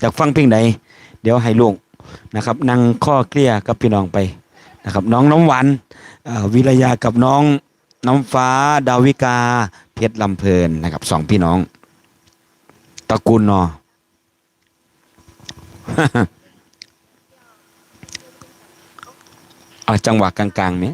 อยากฟังเพลงใดเดี๋ยวให้ลูกนะครับนั่งข้อเคลียร์กับพี่น้องไปนะครับ น้องน้ำหวานวิรยากับน้องน้ำฟ้าดาวิกา เพชรลำเพลินนะครับสองพี่น้องตระกูลนอเอาจังหวะกลางๆไหม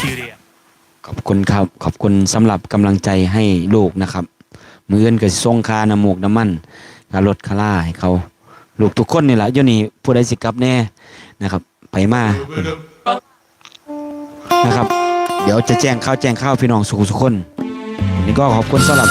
ทีเรียขอบคุณครับ ขอบคุณสำหรับกำลังใจให้ลูกนะครับ มือเงินก็สิส่งคาน้ำมูกน้ำมันการถคาล่าให้เขา ลูกทุกคนนี่แหละยนี่ผู้ใดสิกลับแน่นะครับ ไปมานะครับ เดี๋ยวจะแจ้งข้าวแจ้งข้าวพี่น้องสุขสุขคนนี่ก็ขอบคุณสำหรับ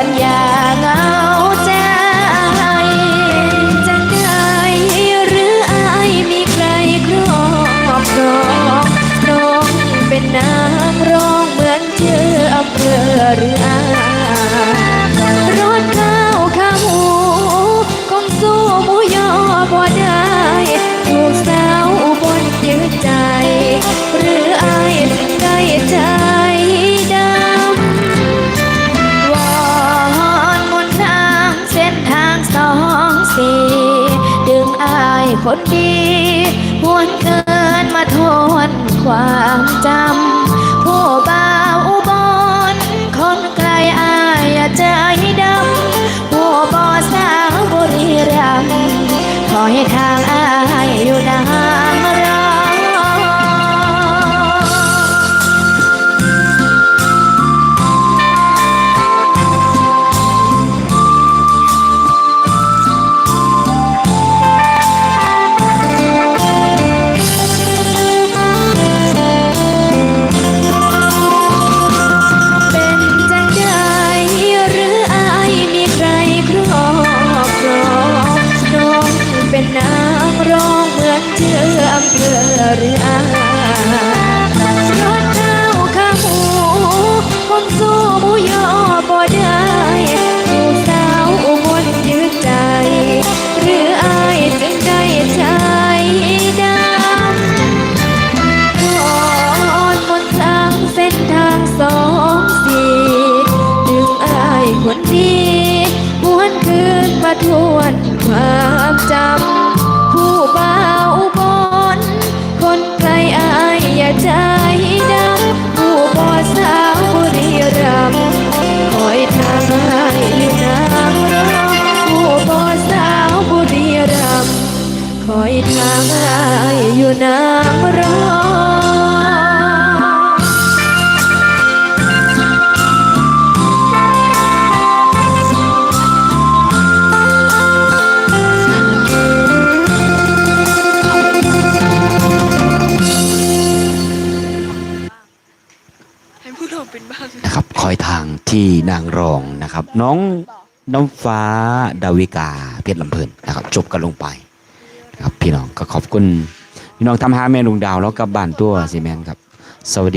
ันอย่าเหงาใจ จะได้หรืออายมีใครครอบครองน้องเป็นนางร้องเหมือนชื่ออำเภอหรืออาร คนดีหวนเกินมาทนความจำผู้บ่าวอุบลคนไกลอายใจดำผู้บ่อสาวบุรีรัมย์ขอให้ทางอา คอยทางอายอยู่นางรอให้พูดออกเป็นบ้างนะครับคอยทางที่นางรองนะครับ น้องน้ำฟ้าดาวิกาเพชรลำเพลินนะครับ จบกันลงไป ครับพี่น้องก็ขอบคุณพี่น้องทำหาแม่ลุงดาวแล้วกับบ้านตัวสิแมนครับ สวัสดี